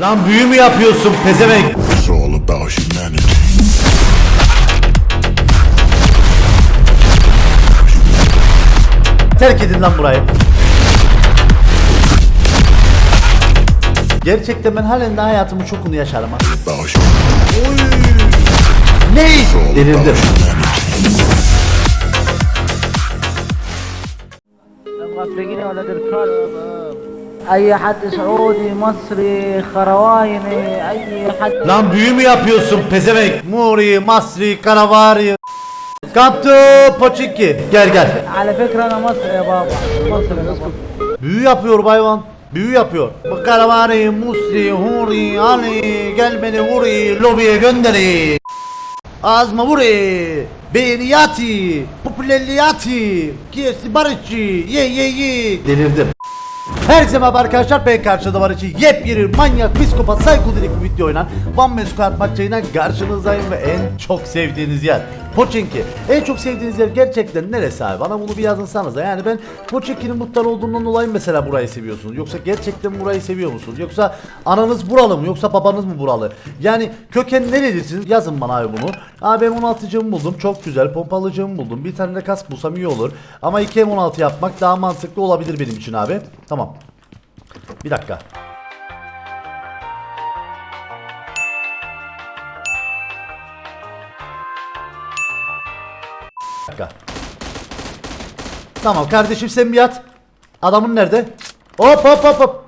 Lan büyü mü yapıyorsun pezevenk? It's all about humanity. Terk edin lan burayı. Gerçekten ben halen de hayatımı çok unu yaşarım ha. Humanity. Ne? Delirdim. humanity. Ay hadd Suudi, Mısri, Karavayni, ay hadd... Lan büyü mü yapıyorsun pezevenk? Muri, Masri, Karavari... Kaptu Poçinki. Gel gel. Ale fikra ana Mısri baba. Mısri ya. Büyü yapıyor hayvan. Büyü yapıyor. Bu Karavani, Musri, Huri, Ali, gel beni vuri, lobiye gönderi. Ağzıma vuri. Beğeniyati, popülerliyati, kiyesi barışçı, ye ye ye. Delirdim. Herkese merhaba arkadaşlar ben karşıda var için yepyeni manyak psikopat psikodelik bir video oynan One Man Squad maçıyla karşınızdayım ve en çok sevdiğiniz yer Pochinki En çok sevdiğiniz yer gerçekten neresi abi? Bana bunu bir yazınsanıza. Yani ben Pochinki'nin muhtar olduğundan dolayı mesela burayı seviyorsunuz? Yoksa gerçekten burayı seviyor musunuz? Yoksa ananız buralı mı? Yoksa babanız mı buralı? Yani köken nerelisiniz yazın bana abi bunu. Abi M16'cımı buldum. Çok güzel. Pompalıcımı buldum. Bir tane de kask bulsam iyi olur. Ama 2 M16 yapmak daha mantıklı olabilir benim için abi. Tamam. Bir dakika. Dakika. Tamam kardeşim sen bir yat. Adamın nerede? Hop hop hop hop.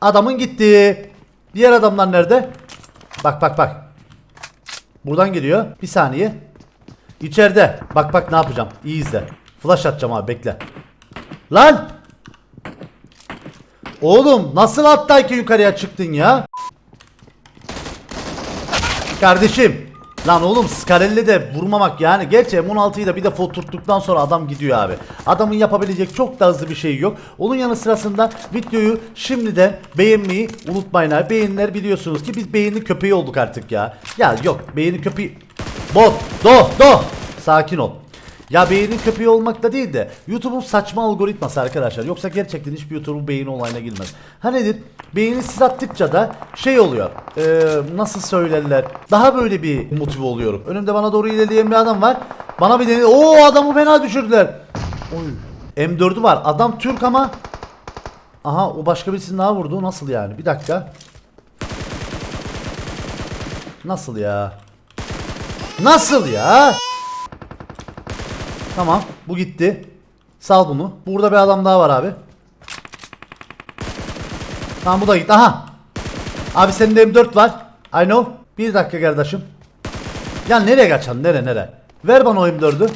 Adamın gitti. Diğer adamlar nerede? Bak bak bak. Buradan geliyor. Bir saniye. İçeride. Bak bak ne yapacağım. İyi izle. Flash atacağım abi bekle. Lan! Oğlum nasıl hatta ki yukarıya çıktın ya? Kardeşim. Lan oğlum Scarelli de vurmamak yani. Gerçi M16'yı da bir defa oturttuktan sonra adam gidiyor abi. Adamın yapabilecek çok da hızlı bir şey yok. Onun yanı sırasında videoyu şimdiden beğenmeyi unutmayın abi. Beğeniler biliyorsunuz ki biz beğeni köpeği olduk artık ya. Ya yok beğeni köpeği... Bot, do, do. Sakin ol. Ya beğeni köpeği olmakla değil de YouTube'un saçma algoritması arkadaşlar. Yoksa gerçekten hiçbir YouTube'un beğeni olayına girmez. Ha nedir? Beğeni siz attıkça da şey oluyor. Ee, nasıl söylerler? Daha böyle bir motive oluyorum. Önümde bana doğru ilerleyen bir adam var. Bana bir deni... Oo adamı fena düşürdüler. Oy. M4'ü var. Adam Türk ama... Aha o başka birisini daha vurdu. Nasıl yani? Bir dakika. Nasıl ya? Nasıl ya? Tamam. Bu gitti. Sal bunu. Burada bir adam daha var abi. Tamam bu da gitti. Aha. Abi senin de M4 var. I know. Bir dakika kardeşim. Ya nereye kaçan? Nere nere? Ver bana o M4'ü.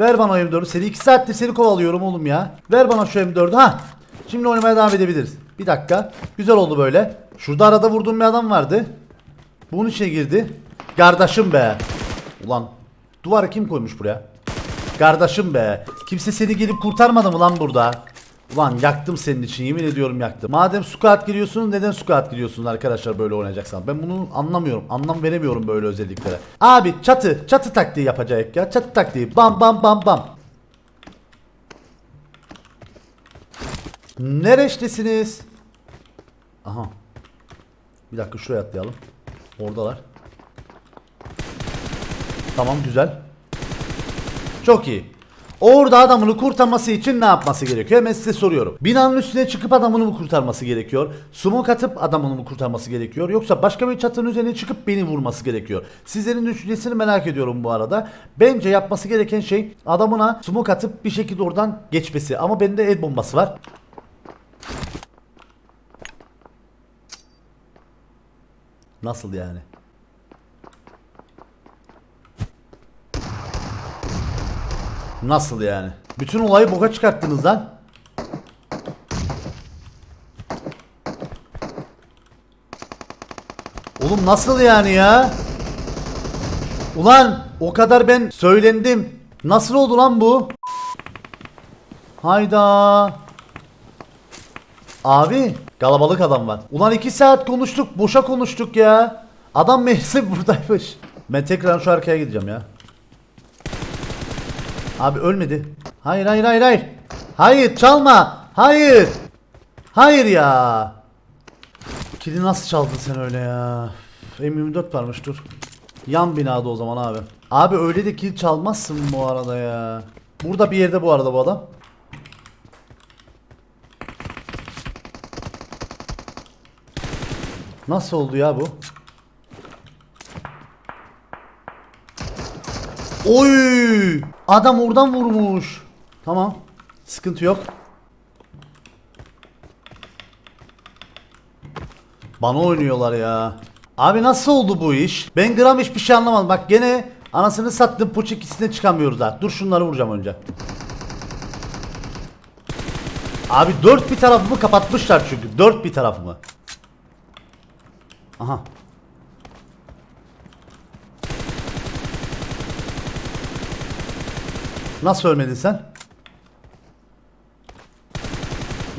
Ver bana o M4'ü. Seni 2 saattir seni kovalıyorum oğlum ya. Ver bana şu M4'ü. Ha. Şimdi oynamaya devam edebiliriz. Bir dakika. Güzel oldu böyle. Şurada arada vurduğum bir adam vardı. Bunun içine girdi. Kardeşim be. Ulan duvarı kim koymuş buraya? Kardeşim be. Kimse seni gelip kurtarmadı mı lan burada? Ulan yaktım senin için yemin ediyorum yaktım. Madem squat giriyorsunuz neden squat giriyorsunuz arkadaşlar böyle oynayacaksan? Ben bunu anlamıyorum. Anlam veremiyorum böyle özelliklere. Abi çatı çatı taktiği yapacak ya. Çatı taktiği. Bam bam bam bam. Nereştesiniz? Aha. Bir dakika şuraya atlayalım. Oradalar. Tamam güzel. Çok iyi. Orada adamını kurtarması için ne yapması gerekiyor? Hemen size soruyorum. Binanın üstüne çıkıp adamını mı kurtarması gerekiyor? Smoke atıp adamını mı kurtarması gerekiyor? Yoksa başka bir çatının üzerine çıkıp beni vurması gerekiyor? Sizlerin düşüncesini merak ediyorum bu arada. Bence yapması gereken şey adamına smoke atıp bir şekilde oradan geçmesi. Ama bende el bombası var. Nasıl yani? Nasıl yani? Bütün olayı boka çıkarttınız lan. Oğlum nasıl yani ya? Ulan o kadar ben söylendim. Nasıl oldu lan bu? Hayda. Abi kalabalık adam var. Ulan iki saat konuştuk boşa konuştuk ya. Adam mevsim buradaymış. Ben tekrar şu arkaya gideceğim ya. Abi ölmedi. Hayır hayır hayır hayır. Hayır çalma. Hayır. Hayır ya. Kili nasıl çaldın sen öyle ya? M24 varmış dur. Yan binada o zaman abi. Abi öyle de kill çalmazsın bu arada ya. Burada bir yerde bu arada bu adam. Nasıl oldu ya bu? Oy! Adam oradan vurmuş. Tamam. Sıkıntı yok. Bana oynuyorlar ya. Abi nasıl oldu bu iş? Ben gram hiçbir şey anlamadım. Bak gene anasını sattım poç ikisine çıkamıyoruz ha. Dur şunları vuracağım önce. Abi dört bir tarafımı kapatmışlar çünkü. Dört bir tarafımı. Aha. Nasıl ölmedin sen?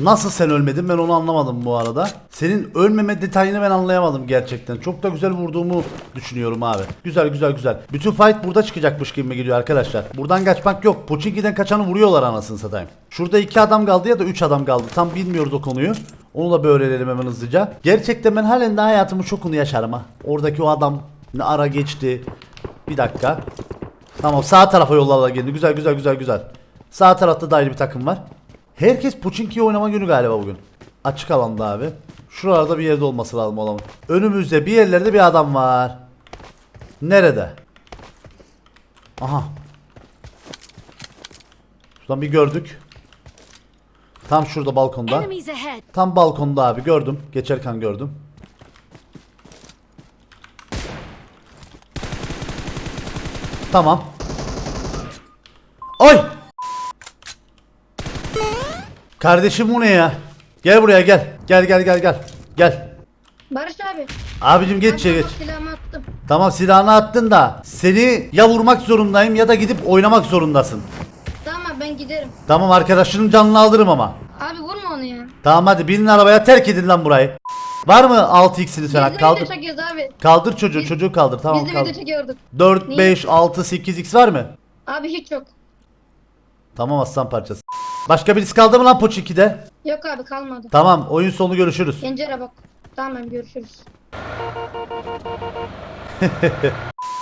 Nasıl sen ölmedin ben onu anlamadım bu arada. Senin ölmeme detayını ben anlayamadım gerçekten. Çok da güzel vurduğumu düşünüyorum abi. Güzel güzel güzel. Bütün fight burada çıkacakmış gibi geliyor arkadaşlar. Buradan kaçmak yok. Pochinki'den kaçanı vuruyorlar anasını satayım. Şurada iki adam kaldı ya da üç adam kaldı. Tam bilmiyoruz o konuyu. Onu da bir öğrenelim hemen hızlıca. Gerçekten ben halen de hayatımı çok onu yaşarım ha. Oradaki o adam ne ara geçti. Bir dakika. Tamam sağ tarafa yollarla geldi. Güzel güzel güzel güzel. Sağ tarafta da ayrı bir takım var. Herkes Pochinki'yi oynama günü galiba bugün. Açık alanda abi. Şuralarda bir yerde olması lazım olamam. Önümüzde bir yerlerde bir adam var. Nerede? Aha. Şuradan bir gördük. Tam şurada balkonda. Tam balkonda abi gördüm. Geçerken gördüm. Tamam. Oy! Kardeşim bu ne ya? Gel buraya gel. Gel gel gel gel. Gel. Barış abi. Abicim geç içeri geç. Silahımı attım. Tamam silahını attın da seni ya vurmak zorundayım ya da gidip oynamak zorundasın. Tamam abi ben giderim. Tamam arkadaşının canını alırım ama. Abi vurma onu ya. Tamam hadi binin arabaya terk edin lan burayı. Var mı 6x'ini Biz sana? de Kaldır. çekiyoruz abi. Kaldır çocuğu, çocuğu kaldır. Tamam Biz de kaldır. video çekiyorduk. 4, Niye? 5, 6, 8x var mı? Abi hiç yok. Tamam aslan parçası. Başka birisi kaldı mı lan Poç 2'de? Yok abi kalmadı. Tamam oyun sonu görüşürüz. Pencere bak. Tamam görüşürüz.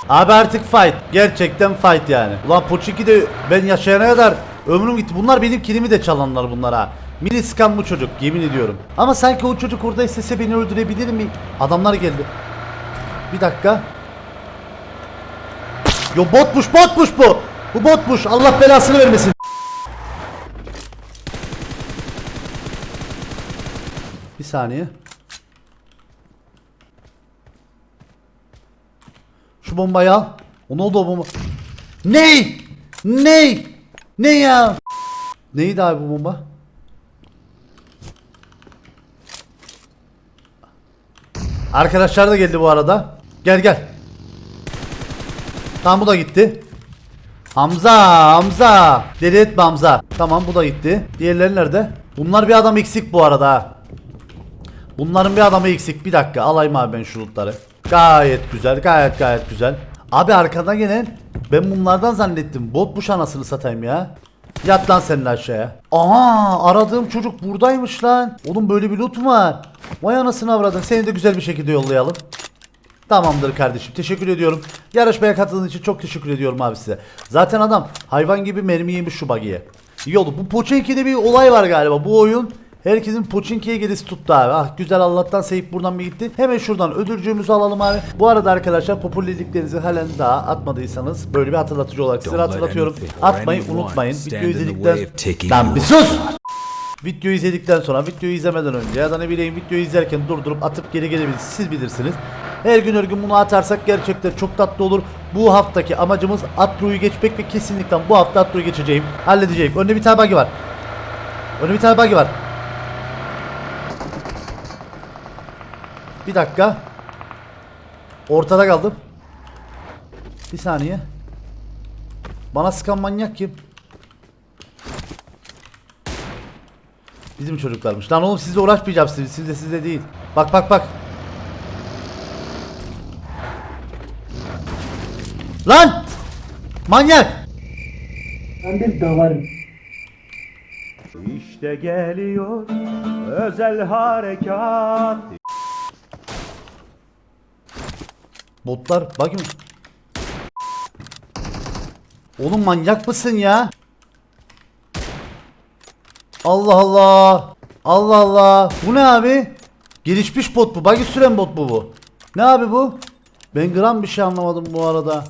Abi artık fight. Gerçekten fight yani. Ulan Poç 2'de ben yaşayana kadar ömrüm gitti. Bunlar benim kilimi de çalanlar bunlar ha. Mini scan bu çocuk yemin ediyorum. Ama sanki o çocuk orada istese beni öldürebilir mi? Adamlar geldi. Bir dakika. Yo botmuş botmuş bu. Bu botmuş. Allah belasını vermesin. Bir saniye. Şu bombayı al. O ne oldu o bomba? Ney? Ney? Ne ya? Neydi abi bu bomba? Arkadaşlar da geldi bu arada. Gel gel. Tamam bu da gitti. Hamza, Hamza. Deli etme Hamza. Tamam bu da gitti. Diğerleri nerede? Bunlar bir adam eksik bu arada. Bunların bir adamı eksik. Bir dakika alayım abi ben şu lootları. Gayet güzel, gayet gayet güzel. Abi arkadan gelen ben bunlardan zannettim. Botmuş anasını satayım ya. Yat lan senin aşağıya. Aha aradığım çocuk buradaymış lan. Oğlum böyle bir loot var? Vay anasını avradın. Seni de güzel bir şekilde yollayalım. Tamamdır kardeşim. Teşekkür ediyorum. Yarışmaya katıldığın için çok teşekkür ediyorum abi size. Zaten adam hayvan gibi mermi yemiş şu bagiye. İyi oldu. Bu Pochinki'de bir olay var galiba. Bu oyun herkesin Pochinki'ye gelisi tuttu abi. Ah güzel Allah'tan Seyip buradan bir gitti. Hemen şuradan ödülcüğümüzü alalım abi. Bu arada arkadaşlar popülerliklerinizi halen daha atmadıysanız böyle bir hatırlatıcı olarak size hatırlatıyorum. Atmayı unutmayın. the izledikten... Lan bir sus! Videoyu izledikten sonra videoyu izlemeden önce ya da ne bileyim videoyu izlerken durdurup atıp geri gelebilirsiniz. Siz bilirsiniz. Her gün her gün bunu atarsak gerçekten çok tatlı olur. Bu haftaki amacımız Atru'yu geçmek ve kesinlikle bu hafta Atru'yu geçeceğim. Halledeceğim. Önde bir tane buggy var. Önde bir tane buggy var. Bir dakika. Ortada kaldım. Bir saniye. Bana sıkan manyak kim? Bizim çocuklarmış. Lan oğlum sizle uğraşmayacağım siz, sizle sizle değil. Bak bak bak. Lan! Manyak! İşte geliyor özel harekat. Botlar bakayım. Oğlum manyak mısın ya? Allah Allah. Allah Allah. Bu ne abi? Gelişmiş bot bu. Buggy süren bot bu bu. Ne abi bu? Ben gram bir şey anlamadım bu arada.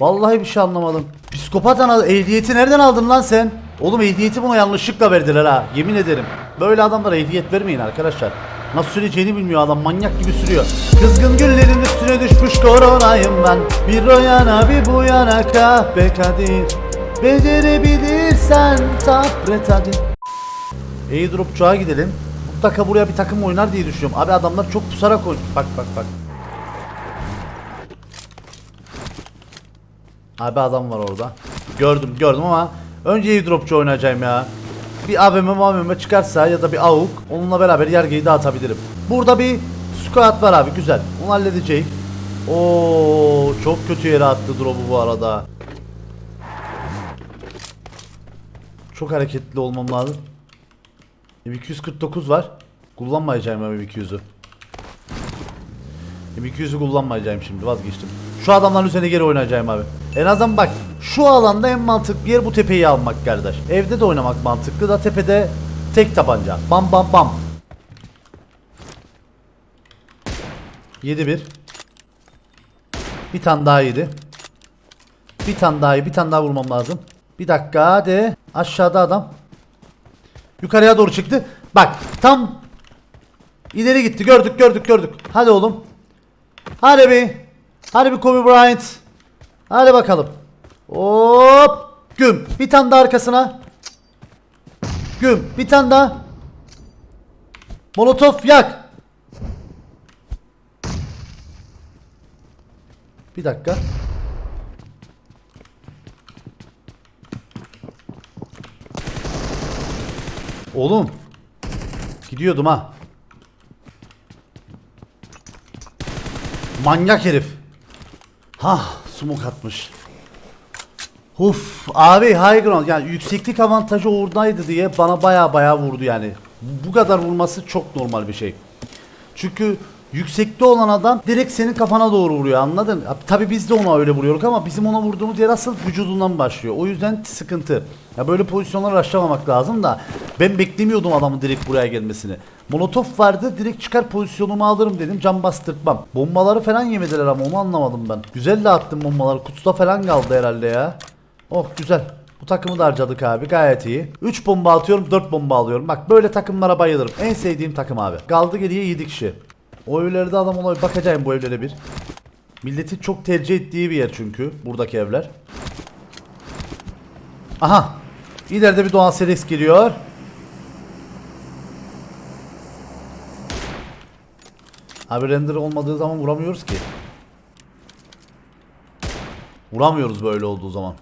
Vallahi bir şey anlamadım. Psikopat ana ehliyeti nereden aldın lan sen? Oğlum ehliyeti buna yanlışlıkla verdiler ha. Yemin ederim. Böyle adamlara ehliyet vermeyin arkadaşlar. Nasıl süreceğini bilmiyor adam manyak gibi sürüyor. Kızgın güllerin üstüne düşmüş koronayım ben. Bir o yana bir bu yana kahpe kadir. Becerebilirsen sabret hadi. Airdropçuğa gidelim. Mutlaka buraya bir takım oynar diye düşünüyorum. Abi adamlar çok pusarak oynuyor. Bak bak bak. Abi adam var orada. Gördüm gördüm ama önce airdropçu oynayacağım ya. Bir AVM AVM çıkarsa ya da bir AUK onunla beraber yargıyı dağıtabilirim. Burada bir squad var abi güzel. Onu halledeceğim. Oo çok kötü yere attı drop'u bu arada. Çok hareketli olmam lazım. M249 var. Kullanmayacağım M200'ü. M200'ü kullanmayacağım şimdi vazgeçtim. Şu adamların üzerine geri oynayacağım abi. En azından bak şu alanda en mantıklı yer bu tepeyi almak kardeş. Evde de oynamak mantıklı da tepede tek tabanca. Bam bam bam. 7-1. Bir tane daha yedi. Bir tane daha. Bir tane daha vurmam lazım. Bir dakika hadi. Aşağıda adam. Yukarıya doğru çıktı. Bak tam ileri gitti. Gördük gördük gördük. Hadi oğlum. Hadi bir. Hadi bir Kobe Bryant. Hadi bakalım. Hop. Güm. Bir tane daha arkasına. Güm. Bir tane daha. Molotof yak. Bir dakika. Oğlum. Gidiyordum ha. Manyak herif. Ha, smoke atmış. Uf, abi high ground yani yükseklik avantajı oradaydı diye bana baya baya vurdu yani. Bu kadar vurması çok normal bir şey. Çünkü yüksekte olan adam direkt senin kafana doğru vuruyor anladın? Tabi biz de ona öyle vuruyoruz ama bizim ona vurduğumuz yer asıl vücudundan başlıyor. O yüzden sıkıntı. Ya böyle pozisyonları aşamamak lazım da ben beklemiyordum adamın direkt buraya gelmesini. Molotof vardı direkt çıkar pozisyonumu alırım dedim cam bastırtmam. Bombaları falan yemediler ama onu anlamadım ben. Güzel de attım bombaları kutuda falan kaldı herhalde ya. Oh güzel. Bu takımı da harcadık abi gayet iyi. 3 bomba atıyorum 4 bomba alıyorum. Bak böyle takımlara bayılırım. En sevdiğim takım abi. Kaldı geriye 7 kişi. O evlerde adam olabilir. Bakacağım bu evlere bir. Milletin çok tercih ettiği bir yer çünkü. Buradaki evler. Aha. İleride bir Doğan Selex geliyor. Abi render olmadığı zaman vuramıyoruz ki. Vuramıyoruz böyle olduğu zaman.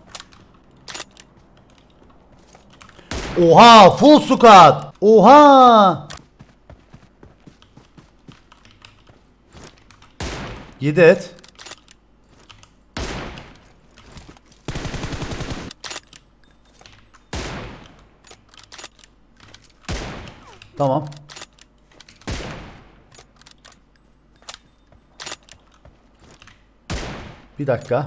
Oha full squad. Oha. 7 et. Tamam. Bir dakika.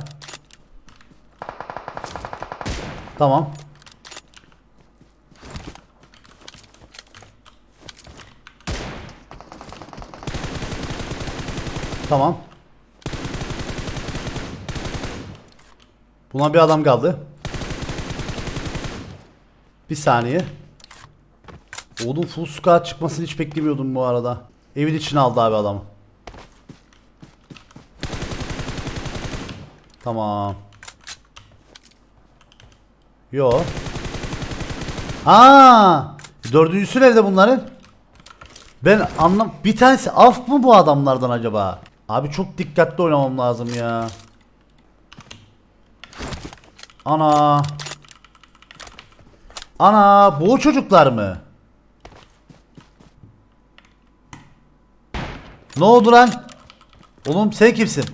Tamam. Tamam. Buna bir adam kaldı. Bir saniye. Oğlum full squad çıkmasını hiç beklemiyordum bu arada. Evin içine aldı abi adamı. Tamam. Yo. Aa! Dördüncüsü nerede bunların? Ben anlam bir tanesi af mı bu adamlardan acaba? Abi çok dikkatli oynamam lazım ya. Ana. Ana bu çocuklar mı? Ne oldu lan? Oğlum sen kimsin?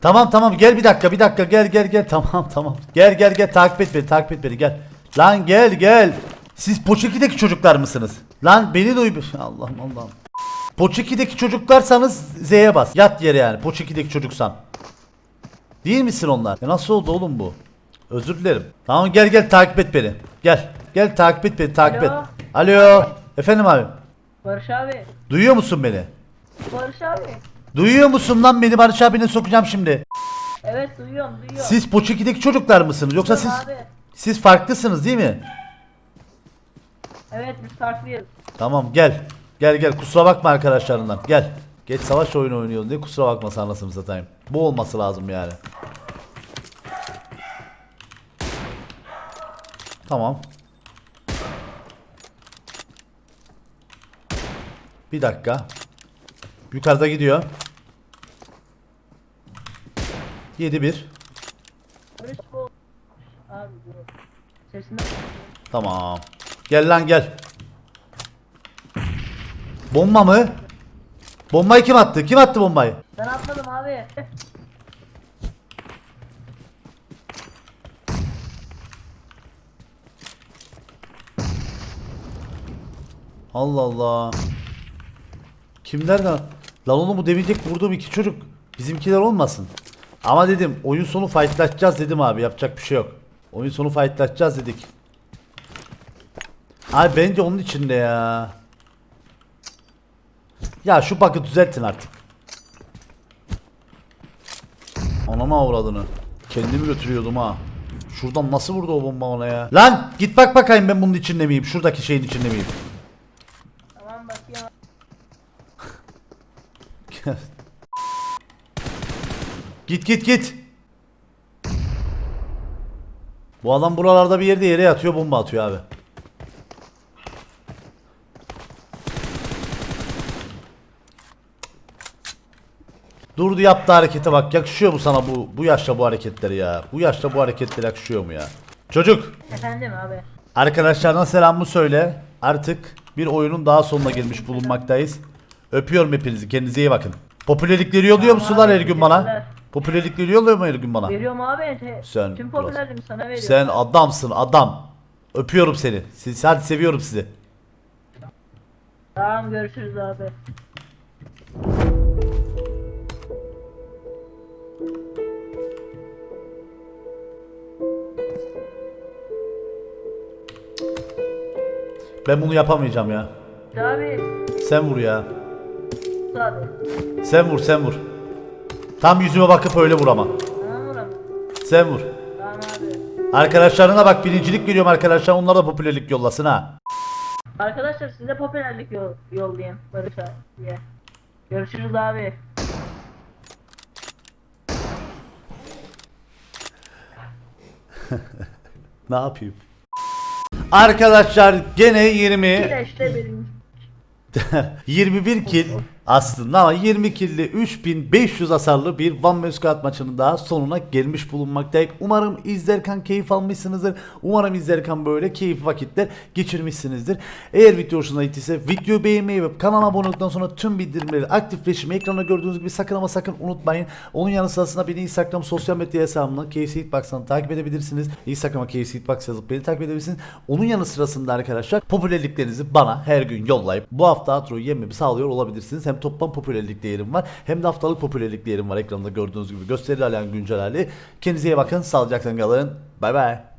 Tamam tamam gel bir dakika bir dakika gel gel gel tamam tamam. Gel gel gel takip et beni takip et beni gel. Lan gel gel. Siz Poçeki'deki çocuklar mısınız? Lan beni duy. Allah'ım Allah'ım. Poç 2'deki çocuklarsanız Z'ye bas. Yat yere yani. Poç 2'deki çocuksan. Değil misin onlar? E nasıl oldu oğlum bu? Özür dilerim. Tamam gel gel takip et beni. Gel. Gel takip et beni takip Alo. et. Alo. Efendim abi. Barış abi. Duyuyor musun beni? Barış abi. Duyuyor musun lan beni Barış abine sokacağım şimdi. Evet duyuyorum duyuyorum. Siz Poç 2'deki çocuklar mısınız? Yoksa siz Abi. siz farklısınız değil mi? Evet biz farklıyız. Tamam gel. Gel gel kusura bakma arkadaşlarından. Gel. Geç savaş oyunu oynuyoruz diye kusura bakma anasını satayım. Bu olması lazım yani. Tamam. Bir dakika. Yukarıda gidiyor. 7-1. Barış bu. Abi dur. Sesinden Tamam. Gel lan gel. Bomba mı? Bombayı kim attı? Kim attı bombayı? Ben atmadım abi. Allah Allah. Kimler de? Lan oğlum bu demeyecek vurduğum iki çocuk. Bizimkiler olmasın. Ama dedim oyun sonu fightlaşacağız dedim abi yapacak bir şey yok. Oyun sonu fightlaşacağız dedik. Abi bence onun içinde ya. Ya şu bug'ı düzeltin artık. Anama avradını. Kendimi götürüyordum ha. Şuradan nasıl vurdu o bomba ona ya? Lan git bak bakayım ben bunun içinde miyim? Şuradaki şeyin içinde miyim? Tamam git git git. Bu adam buralarda bir yerde yere yatıyor bomba atıyor abi. Durdu yaptı harekete bak yakışıyor mu sana bu bu yaşta bu hareketleri ya? Bu yaşta bu hareketler yakışıyor mu ya? Çocuk Efendim abi. Arkadaşlarına selamımı söyle. Artık bir oyunun daha sonuna gelmiş bulunmaktayız. Öpüyorum hepinizi. Kendinize iyi bakın. Popülerlikleri yolluyor musun lan her gün bana? Popülerlikleri yolluyor mu her gün bana? Veriyorum abi. Sen Tüm popülerliğimi sana veriyorum. Sen adamsın adam. Öpüyorum seni. Siz hadi seviyorum sizi. Tamam görüşürüz abi. Ben bunu yapamayacağım ya. Abi. Sen vur ya. Abi. Sen vur sen vur. Tam yüzüme bakıp öyle vur ama. Mı? Sen vur. Tamam abi. Arkadaşlarına bak birincilik veriyorum arkadaşlar. Onlara da popülerlik yollasın ha. Arkadaşlar size popülerlik yol yollayayım Barış abi diye. Görüşürüz abi. Ne yapayım? Arkadaşlar gene 20 Güneşte benim. 21 kill aslında ama 20 killi 3500 hasarlı bir Van Muscat maçının daha sonuna gelmiş bulunmaktayız. Umarım izlerken keyif almışsınızdır. Umarım izlerken böyle keyif vakitler geçirmişsinizdir. Eğer video hoşuna gittiyse videoyu beğenmeyi ve kanala abone olduktan sonra tüm bildirimleri aktifleştirmeyi ekranda gördüğünüz gibi sakın ama sakın unutmayın. Onun yanı sırasında beni Instagram sosyal medya hesabımla KC Hitbox'tan takip edebilirsiniz. Instagram'a KC Hitbox yazıp beni takip edebilirsiniz. Onun yanı sırasında arkadaşlar popülerliklerinizi bana her gün yollayıp bu hafta outro'yu yememi sağlıyor olabilirsiniz. Hem toplam popülerlik değerim var hem de haftalık popülerlik değerim var ekranda gördüğünüz gibi gösterili halen güncel hali. Kendinize iyi bakın. Sağlıcakla kalın. Bay bay.